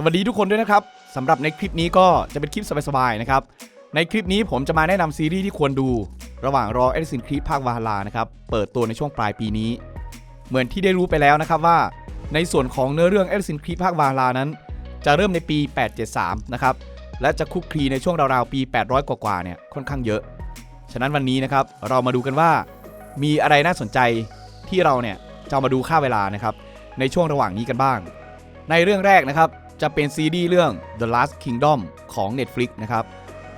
สวัสดีทุกคนด้วยนะครับสำหรับในคลิปนี้ก็จะเป็นคลิปสบายๆนะครับ ในคลิปนี้ผมจะมาแนะนำซีรีส์ที่ควรดู ระหว่างรอ a อ i ิ n นค e ภาควาฮาลานะครับ เปิดตัวในช่วงปลายปีนี้ เหมือนที่ได้รู้ไปแล้วนะครับว่า ในส่วนของเนื้อเรื่อง a อ i ิ n นค e ภาควาฮาลานั้น จะเริ่มในปี 873 นะครับ และจะคุกคลีในช่วงราวๆปี 800 กว่าๆเนี่ยค่อนข้างเยอะ ฉะนั้นวันนี้นะครับเรามาดูกันว่า มีอะไรน่าสนใจที่เราเนี่ยจะมาดูค่าเวลานะครับในช่วงระหว่างนี้กันบ้าง ในเรื่องแรกนะครับ จะเป็นซีรีส์เรื่อง The Last Kingdom ของ Netflix นะครับ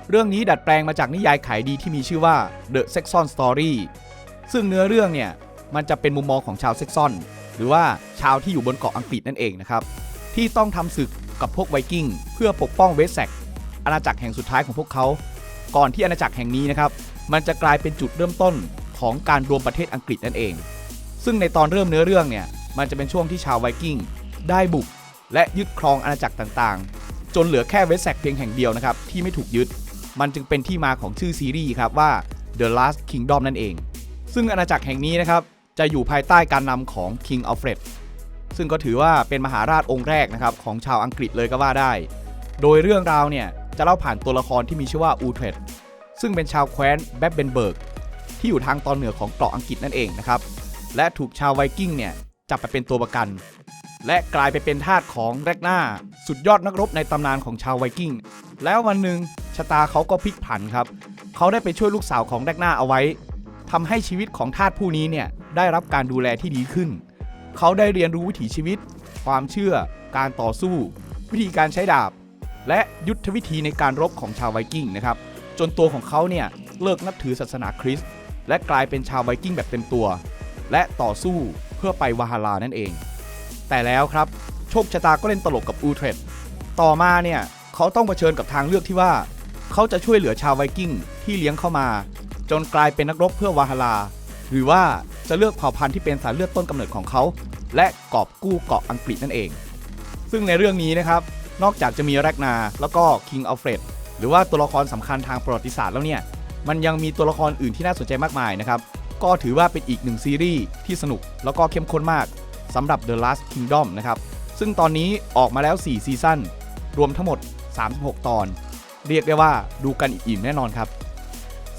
เรื่องนี้ดัดแปลงมาจากนิยายขายดีที่มีชื่อว่า The Saxon Story ซึ่งเนื้อเรื่องเนี่ยมันจะเป็นมุมมองของชาวเซ็กซอน หรือว่าชาวที่อยู่บนเกาะอังกฤษนั่นเองนะครับ ที่ต้องทำศึกกับพวกไวกิ้งเพื่อปกป้องเวสแซกอาณาจักรแห่งสุดท้ายของพวกเขา ก่อนที่อาณาจักรแห่งนี้นะครับมันจะกลายเป็นจุดเริ่มต้นของการรวมประเทศอังกฤษนั่นเอง ซึ่งในตอนเริ่มเนื้อเรื่องเนี่ยมันจะเป็นช่วงที่ชาวไวกิ้งได้บุก และยึดครองอาณาจักรต่างๆ จนเหลือแค่เวสแซกเพียงแห่งเดียวนะครับที่ไม่ถูกยึด มันจึงเป็นที่มาของชื่อซีรีส์ครับว่า The Last Kingdom นั่นเอง ซึ่งอาณาจักรแห่งนี้นะครับจะอยู่ภายใต้การนำของ King Alfred ซึ่งก็ถือว่าเป็นมหาราชองค์แรกนะครับของชาวอังกฤษเลยก็ว่าได้ โดยเรื่องราวเนี่ยจะเล่าผ่านตัวละครที่มีชื่อว่าอูเทรดซึ่งเป็นชาวแคว้นแบปเบนเบิร์กที่อยู่ทางตอนเหนือของเกาะอังกฤษนั่นเองนะครับ และถูกชาวไวกิ้งเนี่ยจับไปเป็นตัวประกัน และกลายไปเป็นทาสของแรกหน้า สุดยอดนักรบในตำนานของชาวไวกิ้ง แล้ววันหนึ่งชะตาเขาก็พลิกผันครับ เขาได้ไปช่วยลูกสาวของแรกหน้าเอาไว้ทำให้ชีวิตของทาสผู้นี้เนี่ยได้รับการดูแลที่ดีขึ้น เขาได้เรียนรู้วิถีชีวิต ความเชื่อ การต่อสู้ วิธีการใช้ดาบ และยุทธวิธีในการรบของชาวไวกิ้งนะครับ จนตัวของเขาเนี่ยเลิกนับถือศาสนาคริสต์และกลายเป็นชาวไวกิ้งแบบเต็มตัว และต่อสู้เพื่อไปวาฮาลานั่นเอง แต่แล้วครับโชคชะตาก็เล่นตลกกับอูเทรดต่อมาเนี่ยเขาต้องเผชิญกับทางเลือกที่ว่าเขาจะช่วยเหลือชาวไวกิ้งที่เลี้ยงเข้ามา จนกลายเป็นนักรบเพื่อวาฮาลาหรือว่าจะเลือกเผ่าพันธุ์ที่เป็นสายเลือดต้นกำเนิดของเขา และกอบกู้เกาะอังกฤษนั่นเอง ซึ่งในเรื่องนี้นะครับนอกจากจะมีแรกนาแล้วก็คิงอัลเฟรดหรือว่าตัวละครสำคัญทางประวัติศาสตร์แล้วเนี่ยมันยังมีตัวละครอื่นที่น่าสนใจมากมายนะครับก็ถือว่าเป็นอีกหนึ่งซีรีส์ที่สนุกแล้วก็เข้มข้นมาก สำหรับ The Last Kingdom นะครับ ซึ่งตอนนี้ออกมาแล้ว 4 ซีซั่น รวมทั้งหมด 36 ตอน เรียกได้ว่าดูกันอิ่มแน่นอนครับ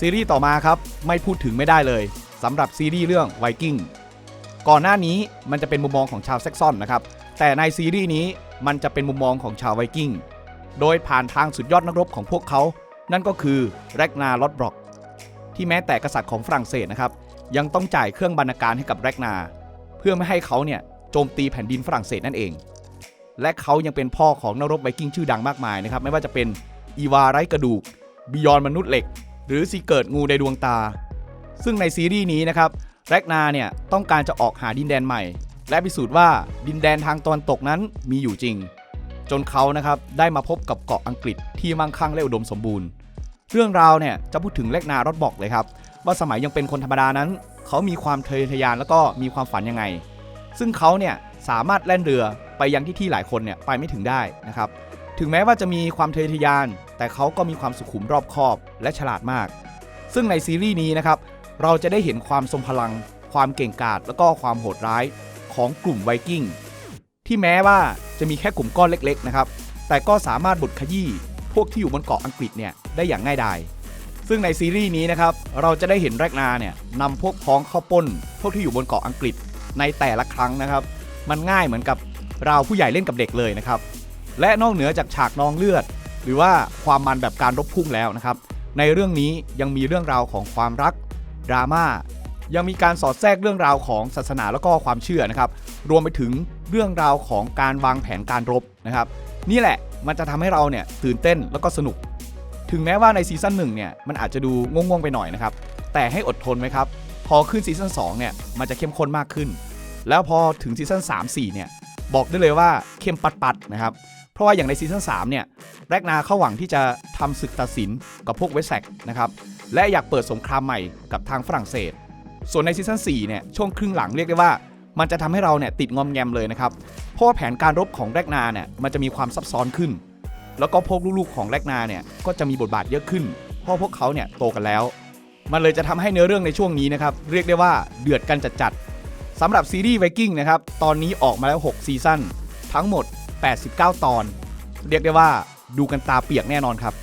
ซีรีส์ต่อมาครับ ไม่พูดถึงไม่ได้เลยสำหรับซีรีส์เรื่อง Viking ก่อนหน้านี้มันจะเป็นมุมมองของชาวแซกซอนนะครับ แต่ในซีรีส์นี้มันจะเป็นมุมมองของชาวไวกิ้ง โดยผ่านทางสุดยอดนักรบของพวกเขา นั่นก็คือแรกนาลอดบล็อก ที่แม้แต่กษัตริย์ของฝรั่งเศสนะครับ ยังต้องจ่ายเครื่องบรรณาการให้กับแรกนา เพื่อไม่ให้เขาเนี่ยโจมตีแผ่นดินฝรั่งเศสนั่นเอง และเขายังเป็นพ่อของนักรบไวกิ้งชื่อดังมากมายนะครับไม่ว่าจะเป็นอีวาไร้กระดูกบิยอนมนุษย์เหล็ก หรือซีเกิดงูในดวงตา ซึ่งในซีรีส์นี้นะครับแรกนาเนี่ยต้องการจะออกหาดินแดนใหม่ และพิสูจน์ว่าดินแดนทางตะวันตกนั้นมีอยู่จริง จนเขานะครับได้มาพบกับเกาะอังกฤษที่มั่งคั่งและอุดมสมบูรณ์ เรื่องราวเนี่ยจะพูดถึงแรกนารอดบอกเลยครับว่าสมัยยังเป็นคนธรรมดานั้น เขามีความทะเยอทะยานแล้วก็มีความฝันยังไง ซึ่งเขาเนี่ยสามารถแล่นเรือไปยังที่ที่หลายคนเนี่ยไปไม่ถึงได้นะครับ ถึงแม้ว่าจะมีความทะเยอทะยาน แต่เขาก็มีความสุขุมรอบคอบและฉลาดมาก ซึ่งในซีรีส์นี้นะครับเราจะได้เห็นความทรงพลัง ความเก่งกาจแล้วก็ความโหดร้ายของกลุ่มไวกิ้งที่แม้ว่าจะมีแค่กลุ่มก้อนเล็กๆนะครับแต่ก็สามารถบดขยี้พวกที่อยู่บนเกาะอังกฤษเนี่ยได้อย่างง่ายดาย ซึ่งในซีรีส์นี้นะครับ เราจะได้เห็นแรกนาเนี่ยนำพวกพ้องเข้าป้น พวกที่อยู่บนเกาะอังกฤษในแต่ละครั้งนะครับ มันง่ายเหมือนกับเราผู้ใหญ่เล่นกับเด็กเลยนะครับ และนอกเหนือจากฉากนองเลือด หรือว่าความมันแบบการรบพุ่งแล้วนะครับ ในเรื่องนี้ยังมีเรื่องราวของความรักดราม่ายังมีการสอดแทรกเรื่องราวของศาสนาแล้วก็ความเชื่อนะครับ รวมไปถึงเรื่องราวของการวางแผนการรบนะครับ นี่แหละมันจะทำให้เราเนี่ยตื่นเต้นแล้วก็สนุก ถึงแม้ว่าในซีซั่นหนึ่งเนี่ยมันอาจจะดูงงๆไปหน่อยนะครับ แต่ให้อดทนไว้ครับ พอขึ้นซีซั่น2เนี่ยมันจะเข้มข้นมากขึ้น แล้วพอถึงซีซั่น3 4เนี่ยบอกได้เลยว่าเข้มปัดๆนะครับเพราะว่าอย่างในซีซั่น3เนี่ยแรกนาเข้าหวังที่จะทำศึกตัดสินกับพวกเวสแซกนะครับ และอยากเปิดสงครามใหม่กับทางฝรั่งเศส ส่วนในซีซั่น4เนี่ยช่วงครึ่งหลังเรียกได้ว่า มันจะทำให้เราเนี่ยติดงอมแงมเลยนะครับ เพราะว่าแผนการรบของแรกนาเนี่ยมันจะมีความซับซ้อนขึ้น แล้วก็พวกลูกๆของแรกนาเนี่ยก็จะมีบทบาทเยอะขึ้น เพราะพวกเขาเนี่ยโตกันแล้ว มันเลยจะทำให้เนื้อเรื่องในช่วงนี้นะครับเรียกได้ว่าเดือดกันจัดๆสำหรับซีรีส์ไวกิ้งนะครับตอนนี้ออกมาแล้ว 6 ซีซั่นทั้งหมด 89 ตอน เรียกได้ว่าดูกันตาเปียกแน่นอนครับ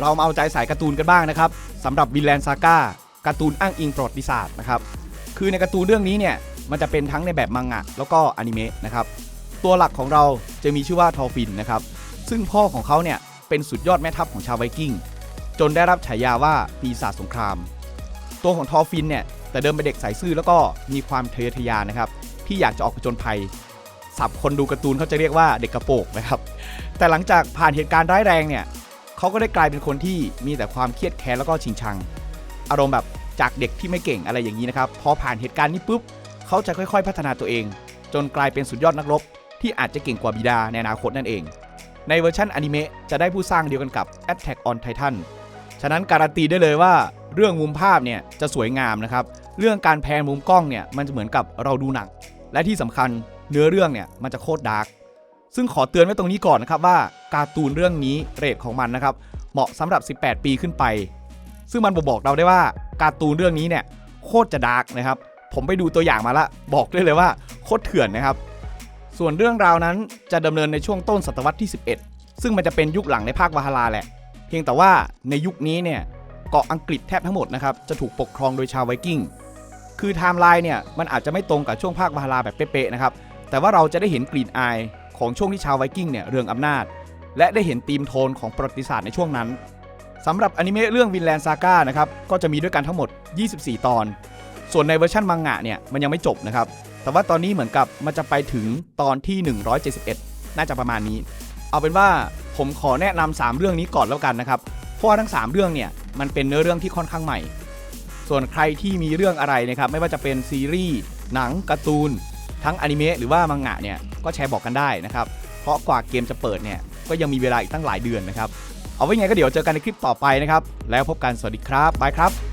เรามาเอาใจสายการ์ตูนกันบ้างนะครับสำหรับวินแลนด์ซาก้าการ์ตูนอ้างอิงประวัติศาสตร์นะครับคือในการ์ตูนเรื่องนี้เนี่ยมันจะเป็นทั้งในแบบมังงะแล้วก็อนิเมะนะครับตัวหลักของเราจะมีชื่อว่าทอฟินนะครับ ซึ่งพ่อของเขาเนี่ยเป็นสุดยอดแม่ทัพของชาวไวกิ้ง จนได้รับฉายาว่าปีศาจสงคราม ตัวของทอฟินเนี่ยแต่เดิมเป็นเด็กใสซื่อแล้วก็มีความทะเยอทะยานนะครับที่อยากจะออกผจญภัยศัพท์คนดูการ์ตูนเขาจะเรียกว่าเด็กกระโปรงนะครับ แต่หลังจากผ่านเหตุการณ์ร้ายแรงเนี่ยเขาก็ได้กลายเป็นคนที่มีแต่ความเครียดแค้นแล้วก็ชิงชัง อารมณ์แบบจากเด็กที่ไม่เก่งอะไรอย่างนี้นะครับ พอผ่านเหตุการณ์นี้ปุ๊บเขาจะค่อยๆ พัฒนาตัวเอง จนกลายเป็นสุดยอดนักรบที่อาจจะเก่งกว่าบิดาในอนาคตนั่นเอง ในเวอร์ชันอนิเมะจะได้ผู้สร้างเดียวกันกับ Attack on Titan ฉะนั้นการันตีได้เลยว่าเรื่องมุมภาพเนี่ยจะสวยงามนะครับ เรื่องการแพนมุมกล้องเนี่ยมันจะเหมือนกับเราดูหนัง และที่สำคัญเนื้อเรื่องเนี่ยมันจะโคตรดาร์ก ซึ่งขอเตือนไว้ตรงนี้ก่อนนะครับว่าการ์ตูนเรื่องนี้เรทของมันนะครับเหมาะสำหรับ 18 ปีขึ้นไป ซึ่งมันบ่งบอกเราได้ว่าการ์ตูนเรื่องนี้เนี่ยโคตรจะดาร์กนะครับ ผมไปดูตัวอย่างมาละบอกได้เลยว่าโคตรเถื่อนนะครับ ส่วนเรื่องราวนั้นจะดำเนินในช่วงต้นศตวรรษที่ 11 ซึ่งมันจะเป็นยุคหลังในภาควาฮาราแหละ เพียงแต่ว่าในยุคนี้เนี่ยเกาะอังกฤษแทบทั้งหมดนะครับจะถูกปกครองโดยชาวไวกิ้ง คือไทม์ไลน์เนี่ยมันอาจจะไม่ตรงกับช่วงภาควาฮาราแบบเป๊ะๆนะครับ แต่ว่าเราจะได้เห็นกลิ่นอายของช่วงที่ชาวไวกิ้งเนี่ยเรืองอำนาจ และได้เห็นธีมโทนของประวัติศาสตร์ในช่วงนั้นสำหรับอนิเมะเรื่องวินแลนด์ซาก้านะครับก็จะมีด้วยกันทั้งหมด 24 ตอน ส่วนในเวอร์ชันมังงะเนี่ยมันยังไม่จบนะครับ แต่ว่าตอนนี้เหมือนกับมันจะไปถึงตอนที่ 171 น่าจะประมาณนี้ เอาเป็นว่าผมขอแนะนำ3เรื่องนี้ก่อนแล้วกันนะครับ เพราะว่าทั้ง 3 เรื่องเนี่ยมันเป็นเนื้อเรื่องที่ค่อนข้างใหม่ ส่วนใครที่มีเรื่องอะไรนะครับไม่ว่าจะเป็นซีรีส์หนังการ์ตูน ทั้งอนิเมะหรือว่ามังงะเนี่ยก็แชร์บอกกันได้นะครับ เพราะกว่าเกมจะเปิดเนี่ยก็ยังมีเวลาอีกตั้งหลายเดือนนะครับ เอาไว้ไงก็เดี๋ยวเจอกันในคลิปต่อไปนะครับ แล้วพบกันสวัสดีครับบายครับ